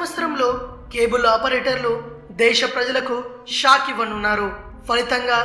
సంవత్సరంలో కేబుల్ ఆపరేటర్లు దేశ ప్రజలకు షాక్ ఇవ్వనున్నారు. ఫలితంగా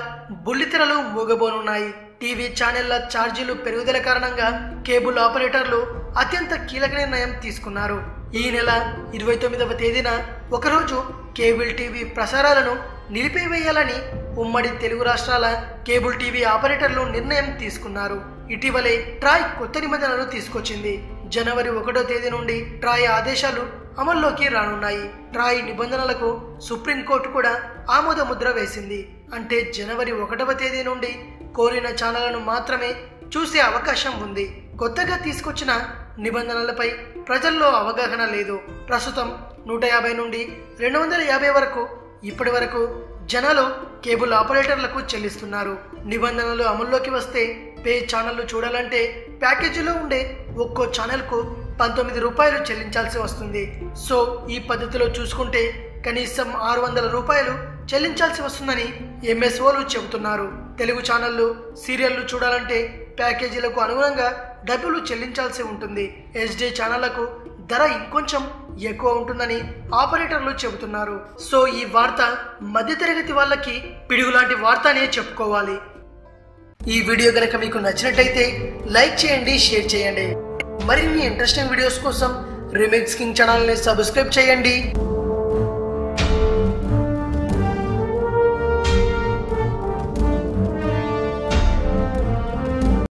బుల్లితెరలు మూగబోనున్నాయి టీవీ ఛానళ్ళ ఛార్జీలు పెరుగుదల కారణంగా కేబుల్ ఆపరేటర్లు అత్యంత కీలక నిర్ణయం తీసుకున్నారు. ఈ నెల ఇరవై తొమ్మిదవ తేదీన ఒకరోజు కేబుల్ టీవీ ప్రసారాలను నిలిపివేయాలని ఉమ్మడి తెలుగు రాష్ట్రాల కేబుల్ టీవీ ఆపరేటర్లు నిర్ణయం తీసుకున్నారు. ఇటీవలే ట్రాయ్ కొత్త నిబంధనలు తీసుకొచ్చింది. జనవరి ఒకటో తేదీ నుండి ట్రాయ్ ఆదేశాలు అమల్లోకి రానున్నాయి. ట్రాయ్ నిబంధనలకు సుప్రీంకోర్టు కూడా ఆమోద ముద్ర వేసింది. అంటే జనవరి ఒకటవ తేదీ నుండి కోరిన ఛానళ్ళను మాత్రమే చూసే అవకాశం ఉంది. కొత్తగా తీసుకొచ్చిన నిబంధనలపై ప్రజల్లో అవగాహన లేదు. ప్రస్తుతం నూట యాభై నుండి రెండు వందల యాభై వరకు ఇప్పటి వరకు జనాలు కేబుల్ ఆపరేటర్లకు చెల్లిస్తున్నారు. నిబంధనలు అమల్లోకి వస్తే పే ఛానళ్ళు చూడాలంటే ప్యాకేజీలో ఉండే ఒక్కో ఛానల్కు పంతొమ్మిది రూపాయలు చెల్లించాల్సి వస్తుంది. సో ఈ పద్ధతిలో చూసుకుంటే కనీసం ఆరు వందల రూపాయలు చెల్లించాల్సి వస్తుందని ఎంఎస్ఓలు చెబుతున్నారు. తెలుగు ఛానళ్ళు సీరియళ్ళు చూడాలంటే ప్యాకేజీలకు అనుగుణంగా డబ్బులు చెల్లించాల్సి ఉంటుంది. ఎస్డీ ఛానళ్ళకు ధర ఇంకొంచెం ఎక్కువ ఉంటుందని ఆపరేటర్లు చెబుతున్నారు. సో ఈ వార్త మధ్యతరగతి వాళ్ళకి పిడుగులాంటి వార్త అనే చెప్పుకోవాలి. ఈ వీడియో కనుక మీకు నచ్చినట్లయితే లైక్ చేయండి షేర్ చేయండి. మరిన్ని ఇంట్రెస్టింగ్ వీడియోస్ కోసం రిమిక్స్ కింగ్ ఛానల్ని సబ్స్క్రైబ్ చేయండి.